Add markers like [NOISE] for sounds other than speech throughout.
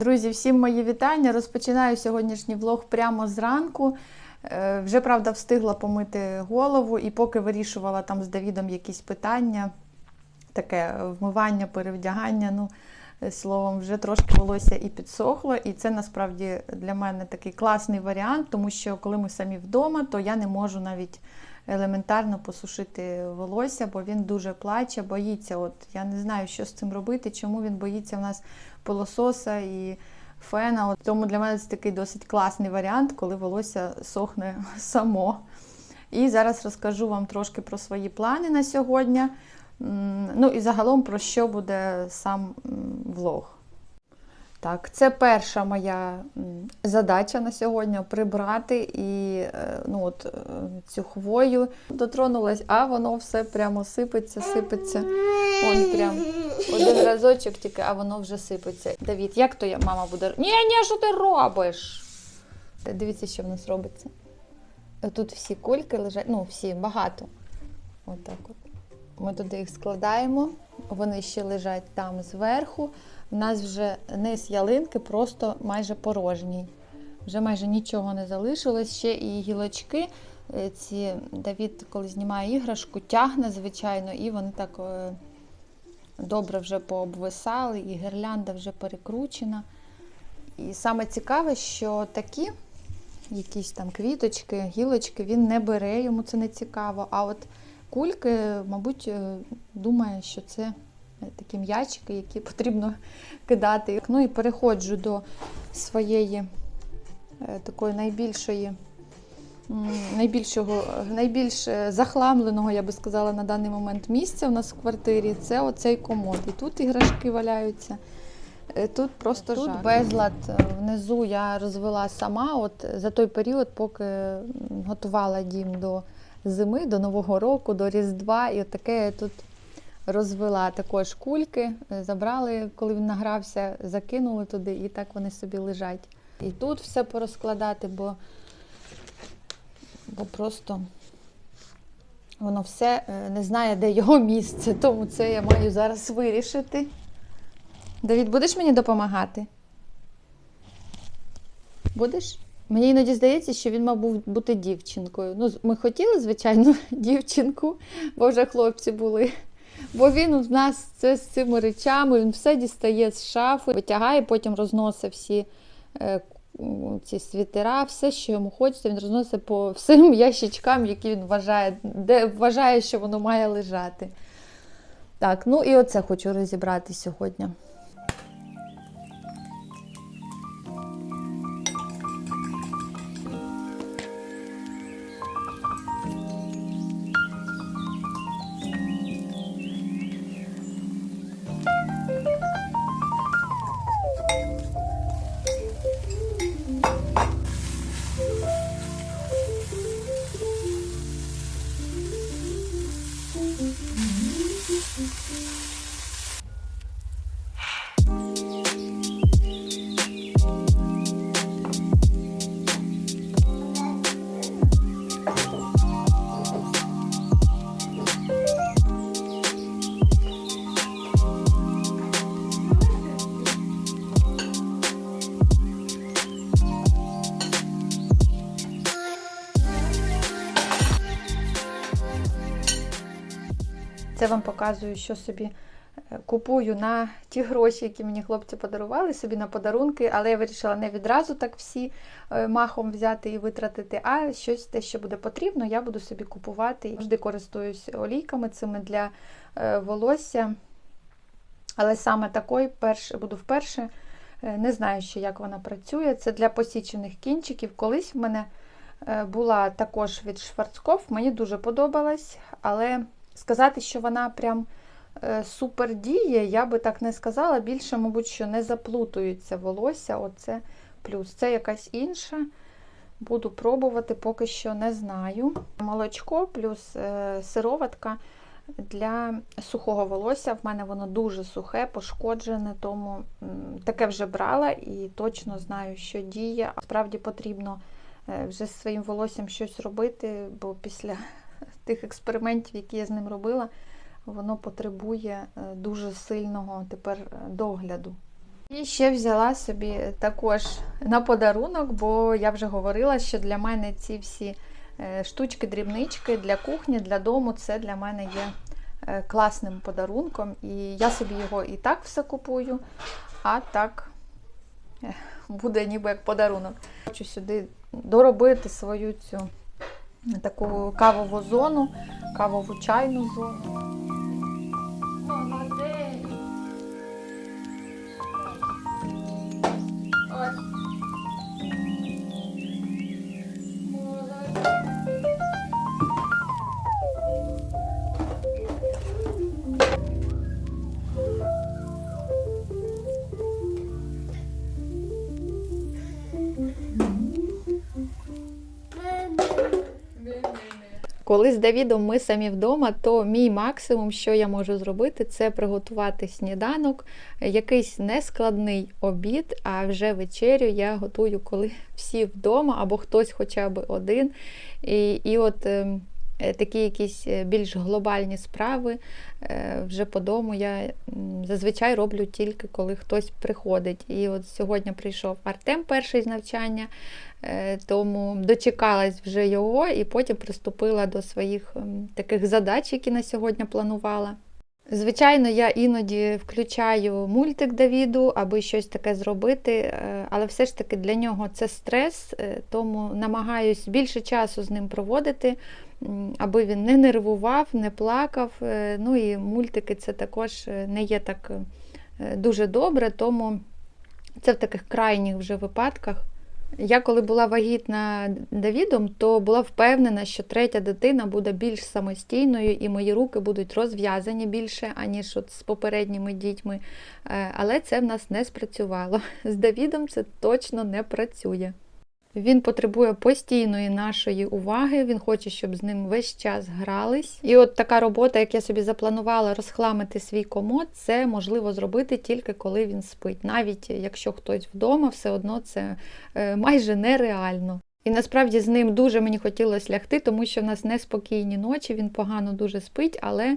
Друзі, всім мої вітання. Розпочинаю сьогоднішній влог прямо зранку. Е, Вже правда встигла помити голову, і поки вирішувала там з Давідом якісь питання, таке вмивання, перевдягання. Ну, е, словом, вже трошки волосся і підсохло. І це насправді для мене такий класний варіант, тому що коли ми самі вдома, то я не можу навіть елементарно посушити волосся, бо він дуже плаче, боїться. От я не знаю, що з цим робити, чому він боїться в нас пилососа і фена. От тому для мене це такий досить класний варіант, коли волосся сохне [LAUGHS] само. І зараз розкажу вам трошки про свої плани на сьогодні. Ну і загалом про що буде сам влог. Так, це перша моя задача на сьогодні прибрати і е, ну, от, е, цю хвою дотронулась, а воно все прямо сипеться, сипеться. Вон прям один разочок тільки, а воно вже сипеться. Давід, як то я мама буде? Ні, ні, що ти робиш? Дивіться, що в нас робиться. Тут всі кульки лежать, ну, всі багато. Отак от. Ми туди їх складаємо, вони ще лежать там зверху. У нас вже низ ялинки просто майже порожній. Вже майже нічого не залишилось. Ще і гілочки. е, Ці Давід, коли знімає іграшку, тягне, звичайно, і вони так е, добре вже пообвисали, і гірлянда вже перекручена. І саме цікаве, що такі якісь там квіточки, гілочки він не бере, йому це не цікаво. А от кульки, мабуть, е, думає, що це такі м'ячики, які потрібно кидати. Ну і переходжу до своєї е, такої найбільшої. Найбільшого, найбільш е, захламленого, я би сказала, на даний момент місця у нас в квартирі це оцей комод. І тут іграшки валяються. Е, Тут просто Тут безлад внизу я розвела сама. От за той період, поки готувала дім до зими, до Нового року, до Різдва, і от таке тут розвела також кульки, е, забрали, коли він награвся, закинули туди, і так вони собі лежать. І тут все порозкладати, бо, бо просто воно все е, не знає, де його місце, тому це я маю зараз вирішити. Давід, будеш мені допомагати? Будеш? Мені іноді здається, що він мав бути дівчинкою. Ну, ми хотіли, звичайно, [LAUGHS] дівчинку, бо вже хлопці були. Бо він в нас це з цими речами, він все дістає з шафи, витягає, потім розносить всі е, ці світера, все, що йому хочеться, він розносить по всім [LAUGHS] ящичкам, які він вважає, де вважає, що воно має лежати. Так, ну і оце хочу розібрати сьогодні. Вам показую, що собі е, купую на ті гроші, які мені хлопці подарували собі на подарунки, але я вирішила не відразу так всі е, махом взяти і витратити, а щось те, що буде потрібно, я буду собі купувати. Завжди користуюсь олійками цими для е, волосся. Але саме такою перш, буду вперше. Не знаю ще, як вона працює. Це для посічених кінчиків. Колись в мене була також від Шварцкоф, мені дуже подобалась, але сказати, що вона прям е, супер діє, я би так не сказала. Більше, мабуть, що не заплутується волосся. Оце плюс. Це якась інша. Буду пробувати, поки що не знаю. Молочко плюс е, сироватка для сухого волосся. В мене воно дуже сухе, пошкоджене, тому таке вже брала і точно знаю, що діє. Справді потрібно е, вже з своїм волоссям щось робити, бо після [LAUGHS] тих експериментів, які я з ним робила, воно потребує е, дуже сильного тепер е, догляду. І ще взяла собі також на подарунок, бо я вже говорила, що для мене ці всі е, штучки, дрібнички для кухні, для дому це для мене є класним подарунком. І я собі його і так все купую, а так буде ніби як подарунок. Хочу сюди доробити свою цю таку кавову зону, кавову чайну зону. Коли з Давідом ми самі вдома, то мій максимум, що я можу зробити, це приготувати сніданок, якийсь нескладний обід, а вже вечерю я готую, коли всі вдома, або хтось хоча б один. І, і от ем, такі якісь е, більш глобальні справи е, вже по дому я зазвичай роблю тільки коли хтось приходить. І от сьогодні прийшов Артем перший з навчання. Е, Тому дочекалась вже його і потім приступила до своїх таких задач, які на сьогодні планувала. Звичайно, я іноді включаю мультик Давіду, аби щось таке зробити, е, але все ж таки для нього це стрес, е, тому намагаюсь більше часу з ним проводити, аби він не нервував, не плакав. Е, Ну і мультики це також е, не є так е, дуже добре, тому це в таких крайніх вже випадках. Я коли була вагітна Давідом, то була впевнена, що третя дитина буде більш самостійною і мої руки будуть розв'язані більше, аніж от з попередніми дітьми. Але це в нас не спрацювало. [LAUGHS] З Давідом це точно не працює. Він потребує постійної нашої уваги, він хоче, щоб з ним весь час грались. І от така робота, як я собі запланувала розхламити свій комод, це можливо зробити тільки коли він спить. Навіть якщо хтось вдома, все одно це е, майже нереально. І насправді з ним дуже мені хотілося лягти, тому що в нас неспокійні ночі, він погано дуже спить, але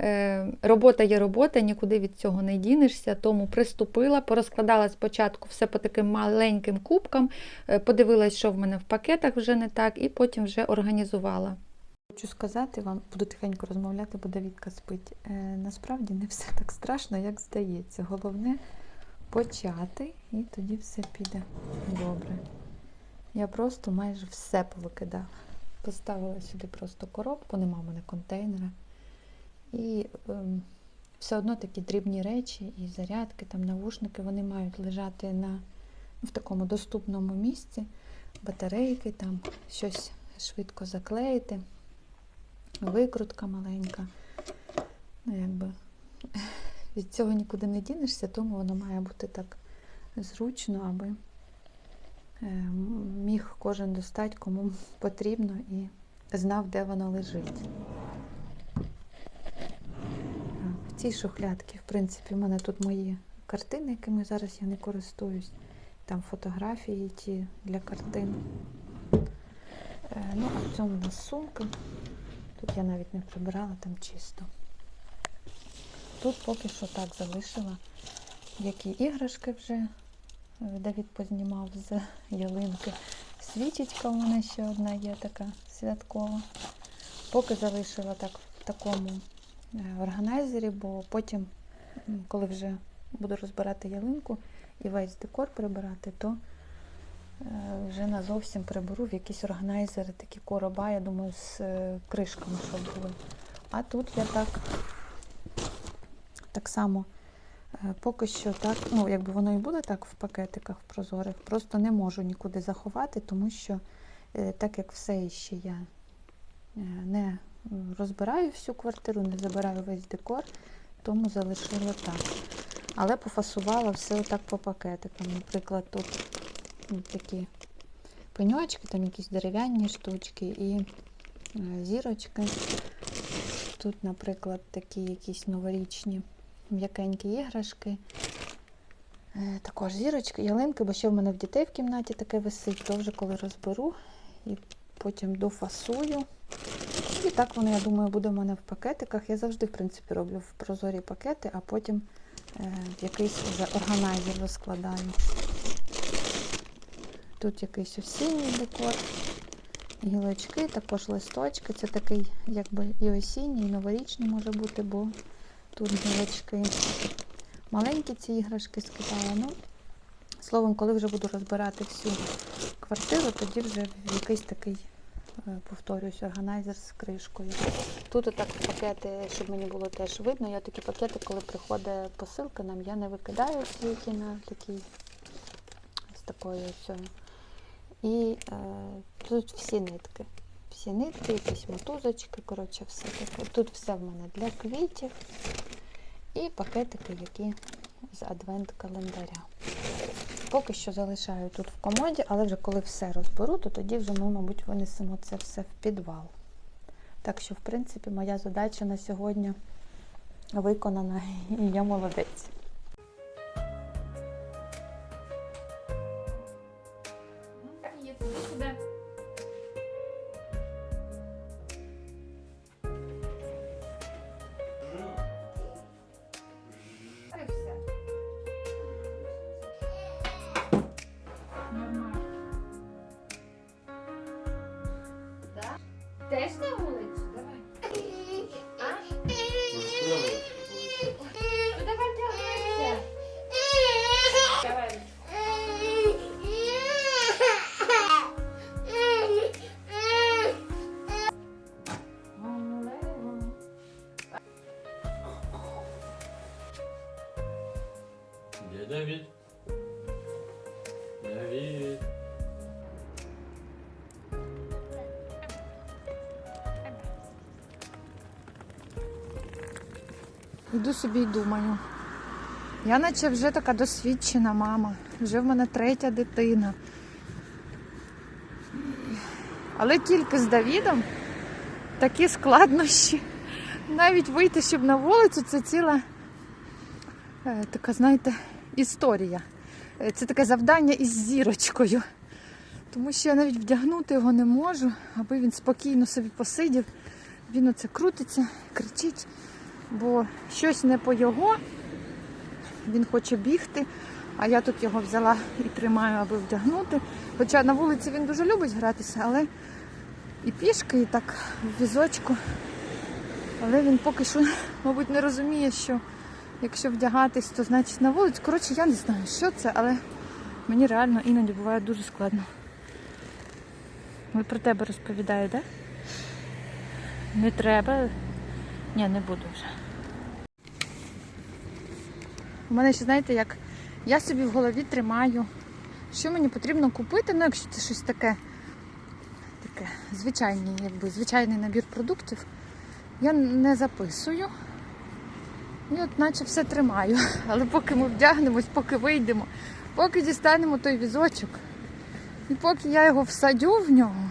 е, робота є робота, нікуди від цього не дінешся. Тому приступила, порозкладала спочатку все по таким маленьким кубкам, е, подивилась, що в мене в пакетах вже не так, і потім вже організувала. Хочу сказати вам, буду тихенько розмовляти, бо Давідка спить. Е, насправді не все так страшно, як здається. Головне почати, і тоді все піде добре. Я просто майже все повикидала. Поставила сюди просто коробку, нема в мене контейнера. І ем, все одно такі дрібні речі, і зарядки, там навушники, вони мають лежати на, ну, в такому доступному місці. Батарейки, там щось швидко заклеїти, викрутка маленька. Ну, якби [LAUGHS] від цього нікуди не дінешся, тому воно має бути так зручно, аби міг кожен достати, кому потрібно, і знав, де воно лежить. В цій шухлядці, в принципі, в мене тут мої картини, якими зараз я не користуюсь. Там фотографії ті для картин. Е, Ну, а в цьому нас сумка. Тут я навіть не прибирала, там чисто. Тут поки що так залишила, які іграшки вже е, Давід познімав з ялинки. Свічечка у мене ще одна є така святкова. Поки залишила так в такому е, органайзері, бо потім, коли вже буду розбирати ялинку і весь декор прибирати, то е, вже назовсім приберу в якісь органайзери, такі короба, я думаю, з е, кришками, щоб були. А тут я так, так само поки що так, ну якби воно і буде так в пакетиках в прозорих, просто не можу нікуди заховати, тому що е, так як все ще я е, не розбираю всю квартиру, не забираю весь декор, тому залишила так. Але пофасувала все отак по пакетикам. Наприклад, тут такі пеньочки, там якісь дерев'яні штучки і е, зірочки. Тут, наприклад, такі якісь новорічні м'якенькі іграшки. Е, Також зірочки, ялинки, бо ще в мене в дітей в кімнаті таке висить, то вже коли розберу і потім дофасую. І так воно, я думаю, буде в мене в пакетиках. Я завжди, в принципі, роблю в прозорі пакети, а потім е, в якийсь вже органайзер розкладаю. Тут якийсь осінній декор, гілочки, також листочки. Це такий, якби і осінній, і новорічний може бути, бо тут гілочки. Маленькі ці іграшки скидала. Ну, словом, коли вже буду розбирати всю квартиру, тоді вже якийсь такий, е, повторюсь, органайзер з кришкою. Тут отак пакети, щоб мені було теж видно. Я такі пакети, коли приходить посилка нам, я не викидаю всі, які на такій з такою ось. І е, тут всі нитки. Всі нитки, якісь мотузочки, коротше, все таке. Тут все в мене для квітів і пакетики, які з адвент-календаря. Поки що залишаю тут в комоді, але вже коли все розберу, то тоді вже ми, мабуть, винесемо це все в підвал. Так що, в принципі, моя задача на сьогодні виконана, [LAUGHS] і я молодець. Где Давид? Давид. Йду собі і думаю. Я наче вже така досвідчена мама, вже в мене третя дитина. Але тільки з Давідом такі складнощі. Навіть вийти, щоб на вулицю, це ціла е, така, знаєте, історія. Е, Це таке завдання із зірочкою. Тому що я навіть вдягнути його не можу, аби він спокійно собі посидів. Він оце крутиться, кричить бо щось не по його. Він хоче бігти, а я тут його взяла і тримаю, аби вдягнути. Хоча на вулиці він дуже любить гратися, але і пішки, і так в візочку. Але він поки що, мабуть, не розуміє, що якщо вдягатись, то значить на вулицю. Коротше, я не знаю, що це, але мені реально іноді буває дуже складно. Ви про тебе розповідаю, так? Не треба. Ні, не буду вже. У мене ще, знаєте, як я собі в голові тримаю, що мені потрібно купити, ну, якщо це щось таке, таке звичайний, якби, звичайний набір продуктів, я не записую. І от наче все тримаю. [LAUGHS] Але поки ми вдягнемось, поки вийдемо, поки дістанемо той візочок, і поки я його всадю в нього,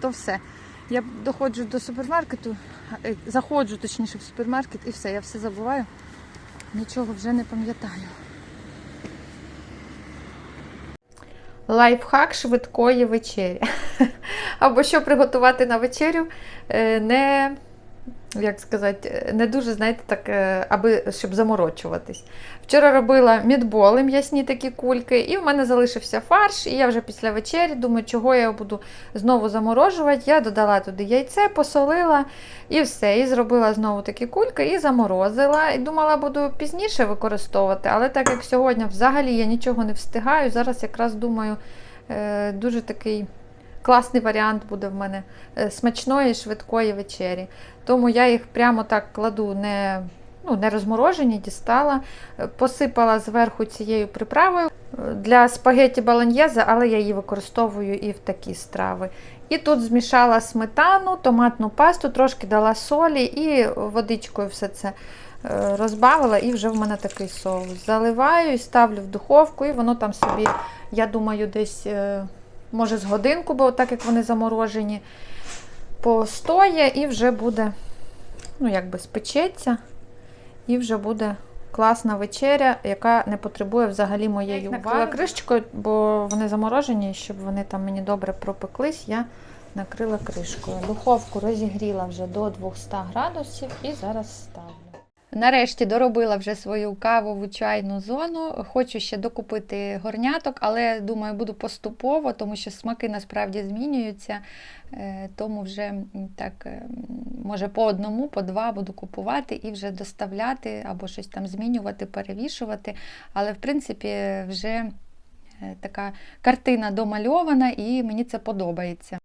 то все. Я доходжу до супермаркету, е, заходжу точніше в супермаркет і все, я все забуваю. Нічого вже не пам'ятаю. Лайфхак швидкої вечері. [LAUGHS] Або що приготувати на вечерю, е, не, як сказати, не дуже, знаєте, так, е, аби щоб заморочуватись. Вчора робила мідболи, м'ясні такі кульки, і в мене залишився фарш, і я вже після вечері думаю, чого я буду знову заморожувати. Я додала туди яйце, посолила і все. І зробила знову такі кульки і заморозила. І думала, буду пізніше використовувати, але так як сьогодні взагалі я нічого не встигаю, зараз якраз думаю, е, дуже такий. Класний варіант буде в мене е, смачної, швидкої вечері. Тому я їх прямо так кладу не, ну, не розморожені, дістала, е, посипала зверху цією приправою е, для спагетті баланьєзе, але я її використовую і в такі страви. І тут змішала сметану, томатну пасту, трошки дала солі і водичкою все це розбавила, і вже в мене такий соус. Заливаю і ставлю в духовку, і воно там собі, я думаю, десь. Може з годинку, бо так як вони заморожені, постоє і вже буде, ну, якби спечеться, і вже буде класна вечеря, яка не потребує взагалі моєї уваги. Накрила кришечкою, бо вони заморожені, щоб вони там мені добре пропеклись, я накрила кришкою. Духовку розігріла вже до 200 градусів і зараз ставлю. Нарешті доробила вже свою кавову чайну зону. Хочу ще докупити горняток, але думаю, буду поступово, тому що смаки насправді змінюються. Е, Тому вже так, е, може, по одному, по два буду купувати і вже доставляти або щось там змінювати, перевішувати. Але в принципі вже е, така картина домальована і мені це подобається.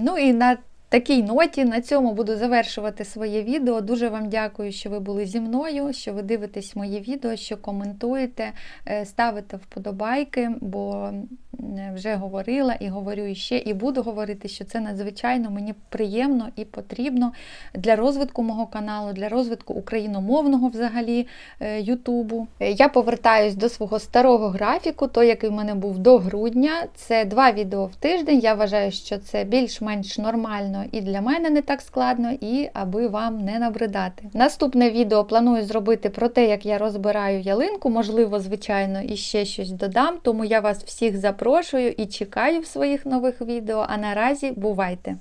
Ну і на такій ноті на цьому буду завершувати своє відео. Дуже вам дякую, що ви були зі мною, що ви дивитесь мої відео, що коментуєте, е, ставите вподобайки, бо вже говорила і говорю іще, і буду говорити, що це надзвичайно мені приємно і потрібно для розвитку мого каналу, для розвитку україномовного взагалі е, Ютубу. Я повертаюсь до свого старого графіку, той, який в мене був до грудня. Це два відео в тиждень. Я вважаю, що це більш-менш нормально і для мене не так складно, і аби вам не набридати. Наступне відео планую зробити про те, як я розбираю ялинку. Можливо, звичайно, і ще щось додам. Тому я вас всіх запрошую і чекаю в своїх нових відео. А наразі бувайте!